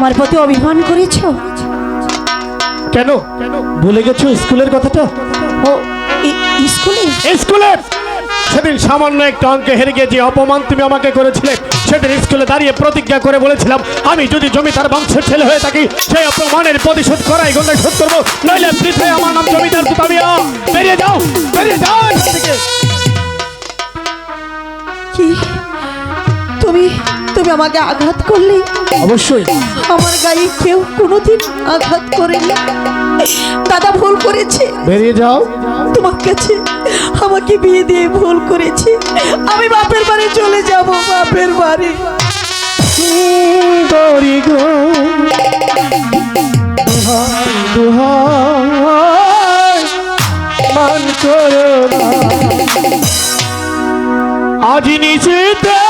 আমার প্রতি অভিমান করেছ? কেন? ভুলে গেছো স্কুলের কথাটা? ও স্কুলে? স্কুলের সেদিন সামান্য একটা অঙ্কে হেরে গিয়ে যে অপমান তুমি আমাকে করেছিলে সেদিন স্কুলে দাঁড়িয়ে প্রতিজ্ঞা করে বলেছিলাম আমি যদি জমিদার বংশের ছেলে হয়ে থাকি সেই অপমানের প্রতিশোধ করাই গন্ডায় শোধ করব। নইলে পৃথিবী আমার নাম জমিদার তুতামিয়া বেরিয়ে যাও বেরিয়ে যাও কি? তুমি তুমি আমাকে আঘাত করলে? অবশ্যই। আমার গায়ে কেউ কোনোদিন আঘাত করেনি। দাদা ভুল করেছে। বেরিয়ে যাও। তোমার কাছে আমাকে বিয়ে দিয়ে ভুল করেছে। আমি বাপের বাড়ি চলে যাব বাপের বাড়ি। সুন্দরী গো। দুহাই দুহাই মান করো না। আজ নিচেতে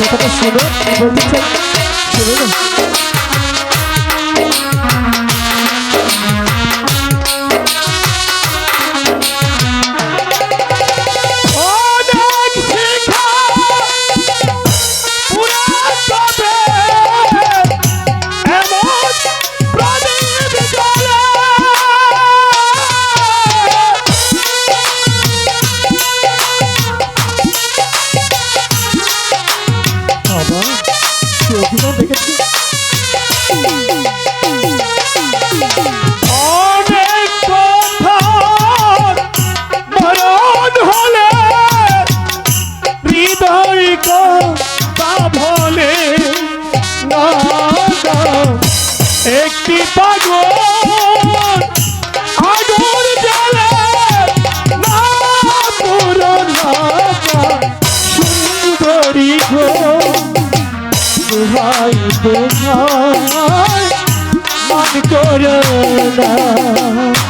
কথাটা শুনো বলতে চাই শুনো। না দোহাই দোহাই মন করো না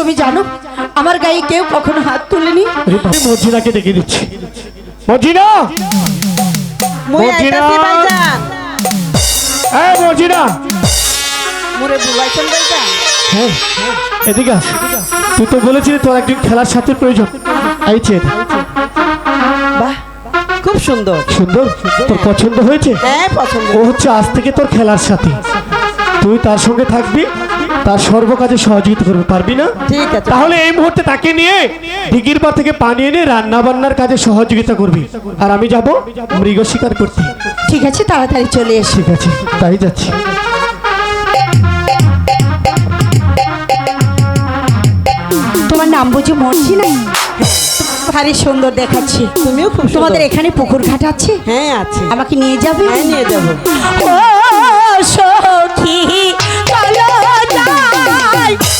তুমি জানো আমার গায়ে কেউ কখনো হাত তুলেনি? আমি মজিনাকে ডেকে দিচ্ছি। আইতাছি হ্যাঁ মজিনা! মোরে বুলাইছেন ভাইজান হ্যাঁ এদিকে আস। তুই তো বলেছিলি তোর খেলার সাথে প্রয়োজন। বাহ খুব সুন্দর। সুন্দর? তোর পছন্দ হয়েছে? হ্যাঁ পছন্দ। ও হচ্ছে আজ থেকে তোর খেলার সাথে। তুই তার সঙ্গে থাকবি তার সর্বকাজে সহযোগিতা করবে পারবি না? ঠিক আছে। তাহলে এই মুহূর্তে তাকে নিয়ে দিঘির পা থেকে পানি এনে রান্না বান্নার কাজে সহযোগিতা করবি। আর আমি যাব মৃগ শিকার করতে। ঠিক আছে তাড়াতাড়ি চলে এসো। ঠিক আছে তাই যাচ্ছি। তোমার নাম বুঝি মরছি না? ভারী সুন্দর দেখাচ্ছি। তুমিও খুব সুন্দর। তোমাদের এখানে পুকুর ঘাট আছে? হ্যাঁ আছে। আমাকে নিয়ে যাবে? হ্যাঁ নিয়ে যাব। ও সখী যাই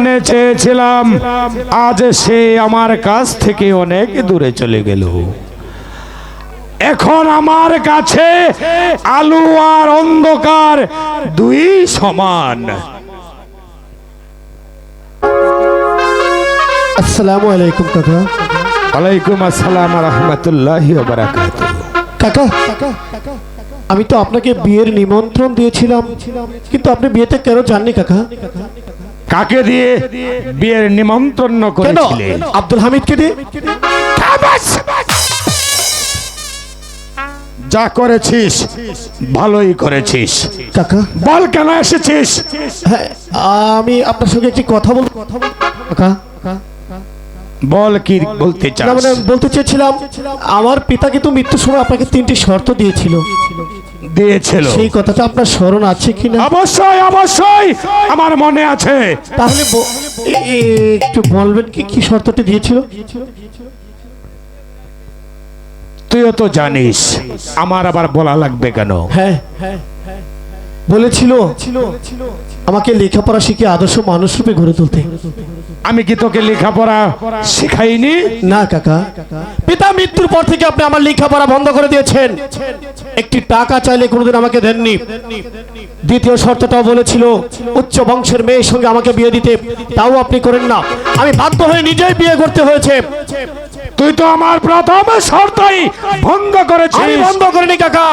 প্রাণে চেয়েছিলাম আজ সে আমার কাছ থেকে অনেক দূরে চলে গেল। এখন আমার কাছে আলু আর অন্ধকার দুই সমান। আসসালামু আলাইকুম কাকা। ওয়ালাইকুম আসসালাম রহমতুল্লাহ বারাকাত কাকা আমি তো আপনাকে বিয়ের নিমন্ত্রণ দিয়েছিলাম কিন্তু আপনি বিয়েতে কেন যাননি কাকা? কাকে দিয়ে? বিয়ের নিমন্ত্রণ করেছিলে? আব্দুল হামিদকে দিয়ে? যা করেছিস ভালোই করেছিস। কাকা? বল কেন এসেছিস? হ্যাঁ আমি আপনার সঙ্গে একটি কথা বল কথা বল কাকা? বল কি বলতে না চাস? মানে বলতে চেয়েছিলাম আমার পিতা কিন্তু মৃত্যুর সময় আপনাকে তিনটি শর্ত দিয়েছিল। দিয়েছিল। সেই কথাটা আপনার স্মরণ আছে কিনা? অবশ্যই অবশ্যই। আমার মনে আছে। তাহলে ব- এ- এ- একটু বলবেন কি কি শর্তটি দিয়েছিল? তুইও তো জানিস আমার আবার বলা লাগবে কেন? হ্যাঁ। বলেছিল আমাকে লেখাপড়া শিখে আদর্শ মানুষ রূপে গড়ে তুলতে। আমি কি তোকে লেখাপড়া শিখাইনি? না কাকা। পিতা মৃত্যুর পর থেকে আপনি আমার লেখাপড়া বন্ধ করে দিয়েছেন। একটি টাকা চাইলে কোনোদিন আমাকে দেননি। দ্বিতীয় শর্তটাও বলেছিল উচ্চ বংশের মেয়ের সঙ্গে আমাকে বিয়ে দিতে। তাও আপনি করেন না। আমি বাধ্য হয়ে নিজেই বিয়ে করতে হয়েছে। তুই তো আমার প্রথম শর্তই ভঙ্গ করেছিস। আমি বন্ধ করিনি কাকা।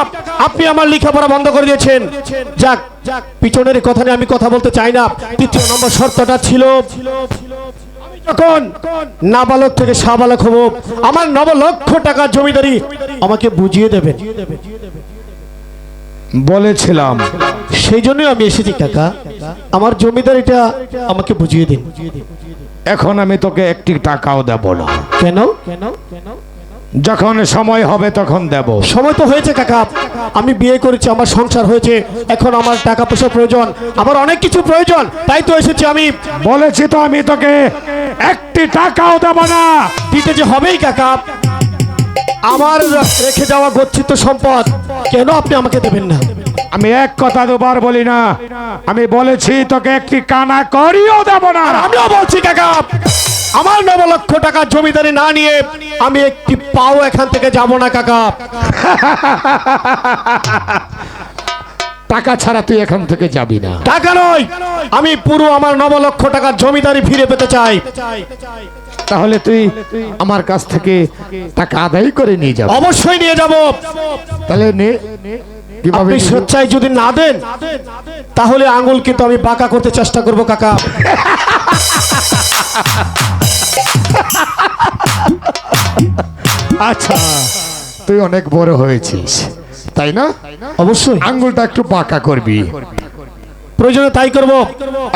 আপনি আমার লেখাপড়া বন্ধ করে দিয়েছেন। যাক পিছনের কথা নিয়ে আমি কথা বলতে চাই না। তৃতীয় নম্বর শর্তটা ছিল যখন নাবালক থেকে সাবালক হব আমার নব লক্ষ টাকা জমিদারি আমাকে বুঝিয়ে দেবেন। বলেছিলাম। সেই জন্যই আমি এসেছি কাকা। আমার জমিদারিটা আমাকে বুঝিয়ে দিন। এখন আমি তোকে একটি টাকাও দেব না। কেন? কেন কেন যখন সময় হবে তখন দেব। সময় তো হয়েছে কাকা। আমি বিয়ে করেছি আমার সংসার হয়েছে। এখন আমার টাকা পয়সা প্রয়োজন আমার অনেক কিছু প্রয়োজন। তাই তো এসেছি আমি। বলেছি তো আমি তোকে একটি টাকাও দেব না। দিতে যে হবেই কাকা। আমার রেখে যাওয়া গচ্ছিত সম্পদ কেন আপনি আমাকে দেবেন না? আমি এক কথা দুবার বলি না। আমি বলেছি তোকে একটি কানা করিও দেব না। আমিও বলছি কাকা আমার নব লক্ষ টাকা জমিদারি না নিয়ে আমি একটি পাও এখান থেকে যাব না কাকা। টাকা ছাড়া তুই এখান থেকে যাবি না। টাকা নয় আমি পুরো আমার নব লক্ষ টাকার জমিদারি ফিরে পেতে চাই। তাহলে তুই আমার কাছ থেকে টাকা আদায় করে নিয়ে যাবি। অবশ্যই নিয়ে যাব। তাহলে নে কীভাবে? স্বেচ্ছায় যদি না দেন তাহলে আঙুল কিন্তু আমি বাঁকা করতে চেষ্টা করব কাকা। আচ্ছা তুই অনেক বড় হয়েছিস তাই না? অবশ্যই। আঙ্গুলটা একটু বাঁকা করবি। প্রয়োজনে তাই করব।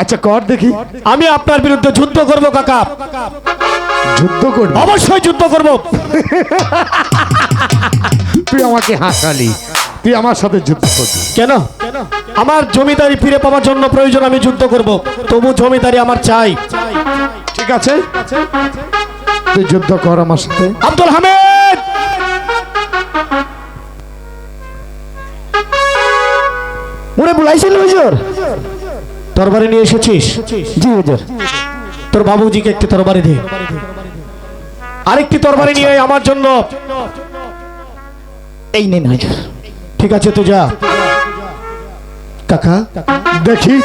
আচ্ছা কর দেখি। আমি আপনার বিরুদ্ধে যুদ্ধ করব কাকা। যুদ্ধ করবি। অবশ্যই যুদ্ধ করব। তুই আমাকে হাসালি তুই আমার সাথে যুদ্ধ করবি। কেন? আমার জমিদারি ফিরে পাওয়ার জন্য প্রয়োজন আমি যুদ্ধ করব। তবু জমিদারি আমার চাই। ঠিক আছে? তুই যুদ্ধ কর আমার সাথে। আব্দুল হামিদ! মনে বলাইছিল হুজুর। তরবারি নিয়ে এসেছিস? জি হুজুর। তোর বাবুজিকে একটি তরবারি দে। আরেকটি তরবারি নিয়ে আমার জন্য। এই হুজুর ঠিক আছে তো যা। কাকা দেখি।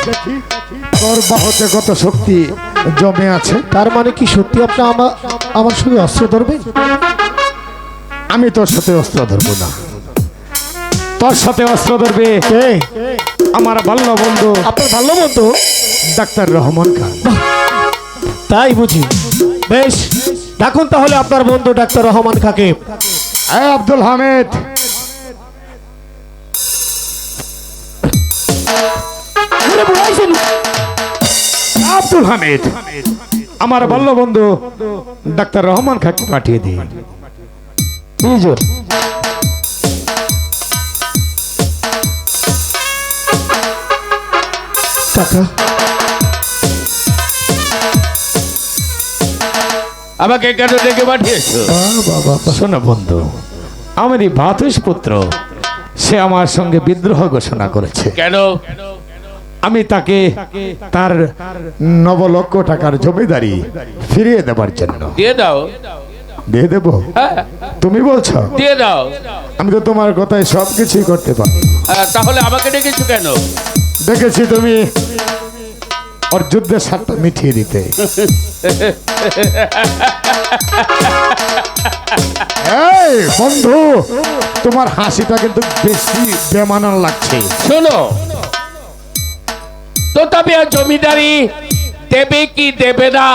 তোর বাহতে কত শক্তি জমে আছে। তার মানে কি সত্যি আপনি আমার আমার সঙ্গে অস্ত্র ধরবেন? আমি তোর সাথে অস্ত্র ধরবো না। তোর সাথে অস্ত্র ধরবে আমার বাল্য বন্ধু আপনার ভালো বন্ধু ডাক্তার রহমান খান। তাই বুঝি। বেশ ডাকুন তাহলে আপনার বন্ধু ডাক্তার রহমান খাকে। আব্দুল হামিদ। আব্দুল হামিদ আমার বাল্য বন্ধু ডাক্তার রহমান খাকে পাঠিয়ে দিই কাকা। আমাকে কেন ডেকে পাঠিয়েছো? শোনো বন্ধু আমার এই ভাতুষ পুত্র সে আমার সঙ্গে বিদ্রোহ ঘোষণা করেছে। কেন? আমি তাকে তার নব লক্ষ টাকার জমিদারি ফিরিয়ে দেবার জন্য। দিয়ে দাও। দিয়ে দেব? হ্যাঁ। তুমি বলছো? দিয়ে দাও। আমি তো তোমার কথায় সব কিছুই করতে পারি। হ্যাঁ, তাহলে আমাকে ডেকেছো কেন? দেখেছি তুমি ওর যুদ্ধের স্বাদটা মিঠিয়ে দিতে। বন্ধু, তোমার হাসিটা কিন্তু বেশি বেমানান লাগছে। শোনো। তো জমিদারি দেবে কি দেবে না,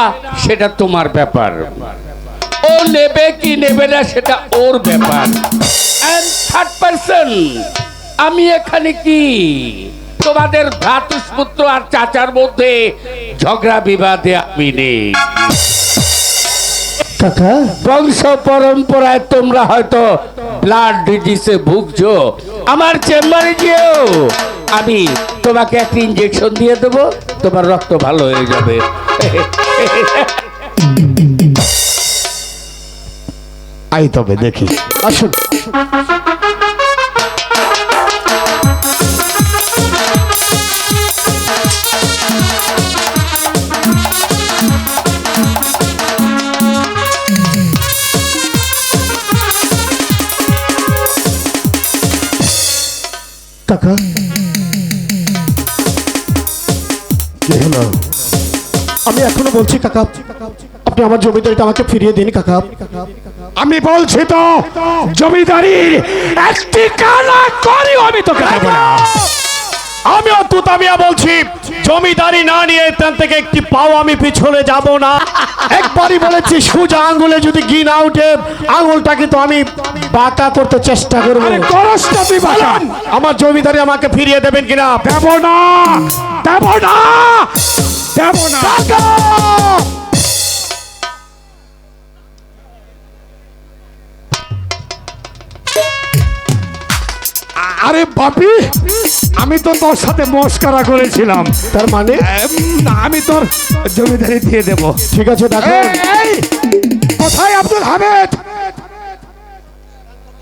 সেটা তোমার ব্যাপার। ও নেবে কি নেবে না, সেটা ওর ব্যাপার। থার্ড পার্সন আমি এখানে কি? তোমাদের ভ্রাতুষ্পুত্র আর চাচার মধ্যে ঝগড়া বিবাদে আমি নেই। বংশ পরম্পরায় তোমরা হয়তো ব্লাড ডিজিজে ভুগছো। আমার চেম্বারে যেও আমি তোমাকে একটা ইঞ্জেকশন দিয়ে দেবো তোমার রক্ত ভালো হয়ে যাবে। আই তবে দেখি। আসুন। কাকা কি হলো? আমি এখনও বলছি, কাকা, আপনি আমার জমিদারিটা আমাকে ফিরিয়ে দিন, কাকা। আমি বলছি তো, জমিদারির একটি কানা করি আমি তো দেবো আমি অদ্ভুত আমিয়া বলছি জমিদারি না নিয়ে এখান থেকে একটি পাও আমি পিছনে যাব না। একবারই বলেছি সোজা আঙ্গুলে যদি ঘি না উঠে আঙ্গুলটা কিন্তু আমি বাঁকা করতে চেষ্টা করব। আমার জমিদারি আমাকে ফিরিয়ে দেবেন কিনা? দেব না দেব না দেব না। আরে বাপি আমি তো তোর সাথে মস্কারা করেছিলাম। তার মানে? আমি তোর জমিদারি দিয়ে দেব। ঠিক আছে কোথায় আব্দুল হামিদ?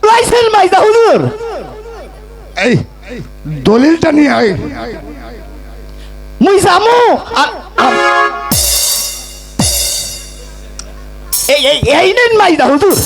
লাইছেন মাইদা হুজুর। এই দলিলটা নিয়ে আয়। মুই আর- এই এই এই নেন মাই দা হুজুর।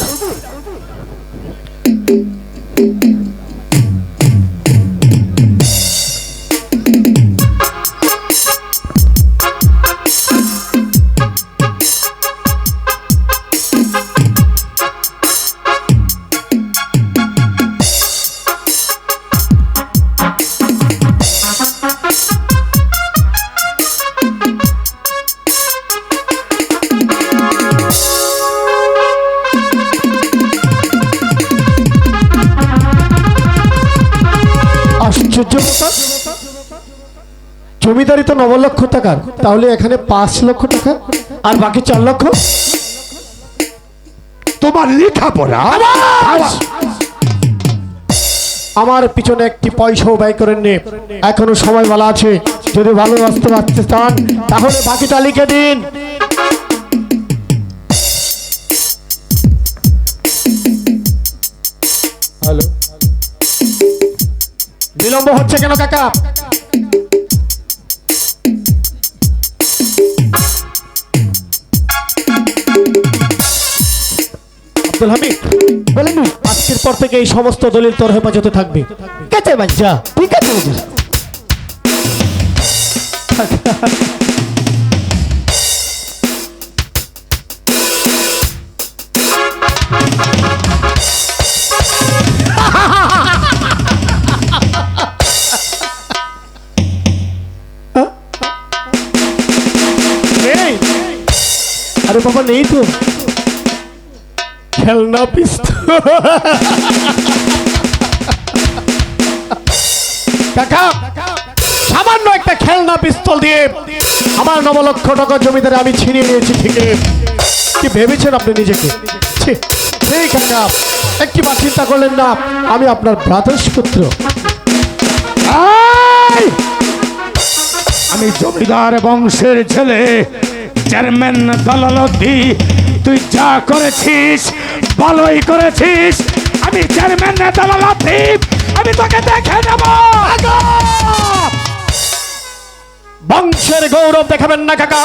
জমিদারি তো নব লক্ষ টাকার তাহলে এখানে পাঁচ লক্ষ টাকা আর বাকি চার লক্ষ? তোমার লেখাপড়া? আমার পিছনে একটি পয়সাও ব্যয় করেন নে এখনও সময় বলা আছে। যদি ভালো রাস্তা বাঁচতে চান তাহলে বাকিটা লিখে দিন। হ্যালো। বিলম্ব হচ্ছে কেন কাকা? আব্দুল হামিদ বলেন আজকের পর থেকে এই সমস্ত দলিল তোর হেফাজতে থাকবে। কেটে যা, ঠিক আছে আরে বাবা, নেই তো। খেলনা পিস্তল। কাকা, সামান্য একটা খেলনা পিস্তল দিয়ে আমার নব লক্ষ টাকা জমিদারে আমি ছিনিয়ে নিয়েছি ঠিকই। কি ভেবেছেন আপনি নিজেকে? সেই কাকা একটি বার চিন্তা করলেন না, আমি আপনার ভ্রাতস পুত্র। আমি জমিদার বংশের ছেলে। চেয়ারম্যান দলালতি তুই যা করেছিস, ভালোই করেছিস। আমি চেয়ারম্যান দলালতি আমি তোকে দেখে নেব। বংশের গৌরব দেখাবেন না কাকা।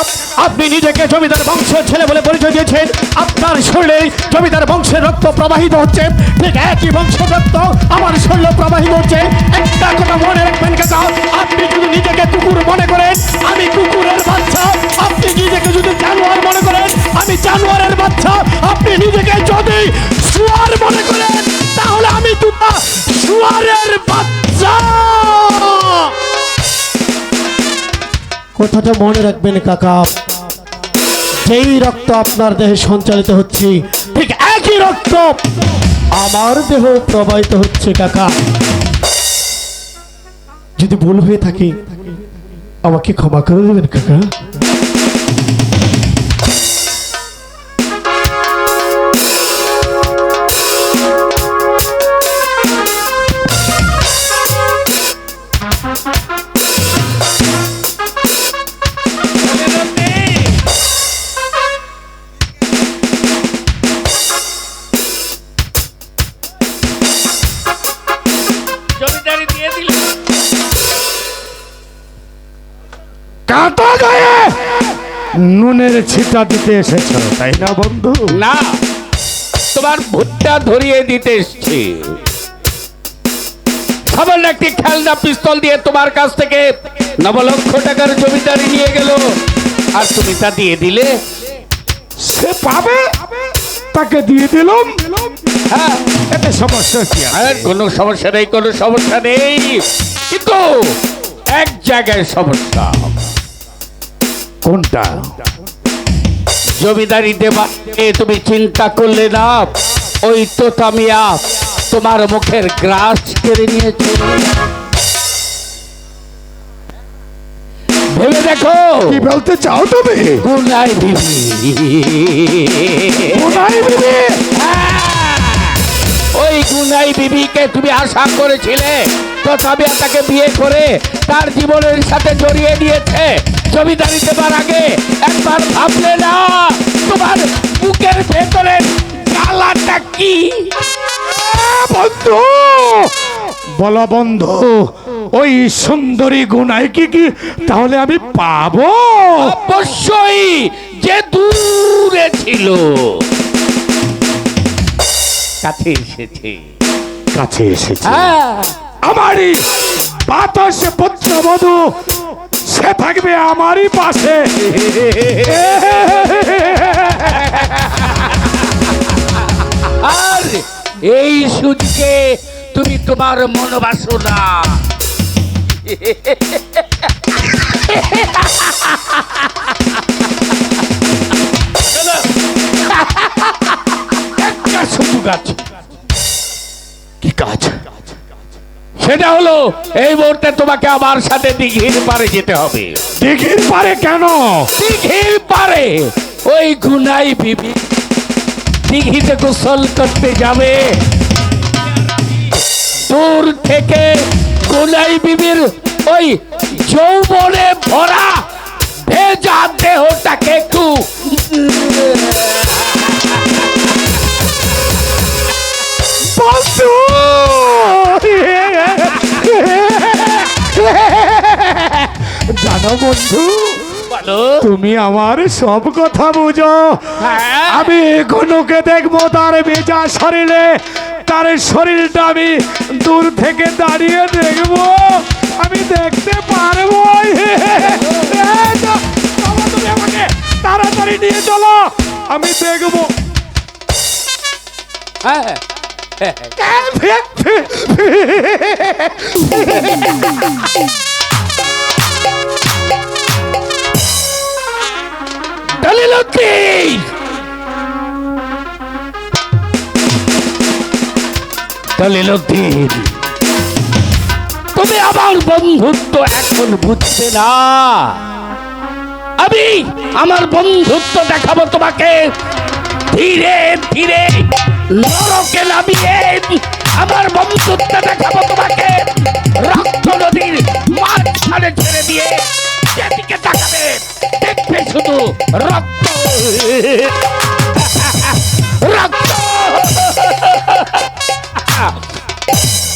আপনি নিজেকে জমিদার বংশের ছেলে বলে পরিচয় দিয়েছেন। আপনার শরীরে জমিদার বংশের রক্ত প্রবাহিত হচ্ছে। ঠিক একই বংশের রক্ত আমার শরীরে প্রবাহিত হচ্ছে। একটা কথা মনে রাখবেন কাকা, আপনি যদি নিজেকে কুকুর মনে করেন, আমি কুকুরের বাচ্চা। জানোয়ারের বাচ্চা, আপনি নিজেকে যদি শুয়ার মনে করেন, তাহলে আমি দুটা শুয়ারের বাচ্চা। কথাটা মনে রাখবেন কাকা, যেই রক্ত আপনার দেহে সঞ্চালিত হচ্ছে, ঠিক একই রক্ত আমার দেহ প্রবাহিত হচ্ছে কাকা। যদি ভুল হয়ে থাকে, আমাকে ক্ষমা করে দেবেন কাকা। নুনের ছিটা দিতে এসেছ তাই না বন্ধু? না তোমার ভুট্টা ধরিয়ে দিতে এসছি। সামান্য একটি খেলনা পিস্তল দিয়ে তোমার কাছ থেকে নব লক্ষ টাকার জমিদারি নিয়ে গেল। আর তুমি তা দিয়ে দিলে? সে পাবে? তাকে দিয়ে দিলাম? হ্যাঁ। এতে সমস্যা কি আর কোনো সমস্যা নেই কোনো সমস্যা নেই। কিন্তু এক জায়গায় সমস্যা। কোনটা জমিদারি দেবা এ তুমি চিন্তা করলে না ওই তোতামিয়া তোমার মুখের গ্রাস কেড়ে নিয়েছে। ভেবে দেখো। কি বলতে চাও তুমি? গুনাই বিবি। কোনায় বিবি? হ্যাঁ, ওই গুনাই বিবিকে তুমি আশা করেছিলে তো তোতামিয়া তাকে বিয়ে করে তার জীবনের সাথে জড়িয়ে নিয়েছে। জমিদারি দেবার আগে একবার ভাবলে না তোমার বুকের ভেতরে জ্বালাটা কি? বন্ধু বলো বন্ধু ওই সুন্দরী গুনায় কি কি? তাহলে আমি পাবো। অবশ্যই যে দূরে ছিল। কাছে এসেছে। কাছে এসেছে। হ্যাঁ। আমারই বাতাস পুত্রবধূ সে থাকবে আমারই পাশে। আর এই সুযোগে তুমি তোমার মনোবাসনা। একটা সুযোগ আছে। সেটা হলো এই মুহূর্তে তোমাকে আমার সাথে দিঘির পারে যেতে হবে। দিঘির পারে কেন? দিঘির পারে ওই গুনাই বিবি দিঘিতে গোসল করতে যাবে। দূর থেকে গুনাই বিবির ওই যৌবনে ভরা ভেজা দেহটাকে একটু বন্ধু তুমি আমার সব কথা বুঝো। হ্যাঁ। আমি এখনোকে দেখব তার বেজা শরীরে। তার শরীরটা আমি দূর থেকে দাঁড়িয়ে দেখব। আমি দেখতে পারব। তুমি আমাকে তাড়াতাড়ি নিয়ে চলো। আমি দেখব। হ্যাঁ। দলিলুদ্দিন দলিলুদ্দিন তুমি আমার বন্ধুত্ব এখন বুঝবে না। আমি আমার বন্ধুত্ব দেখাবো তোমাকে। ধীরে ধীরে নরকে নামিয়ে আমার বন্ধুত্ব দেখাবো তোমাকে। রক্ত নদীর মাঝখানে ছেড়ে দিয়ে যেদিকে তাকাবে। দেখবে শুধু রক্ত। রক্ত।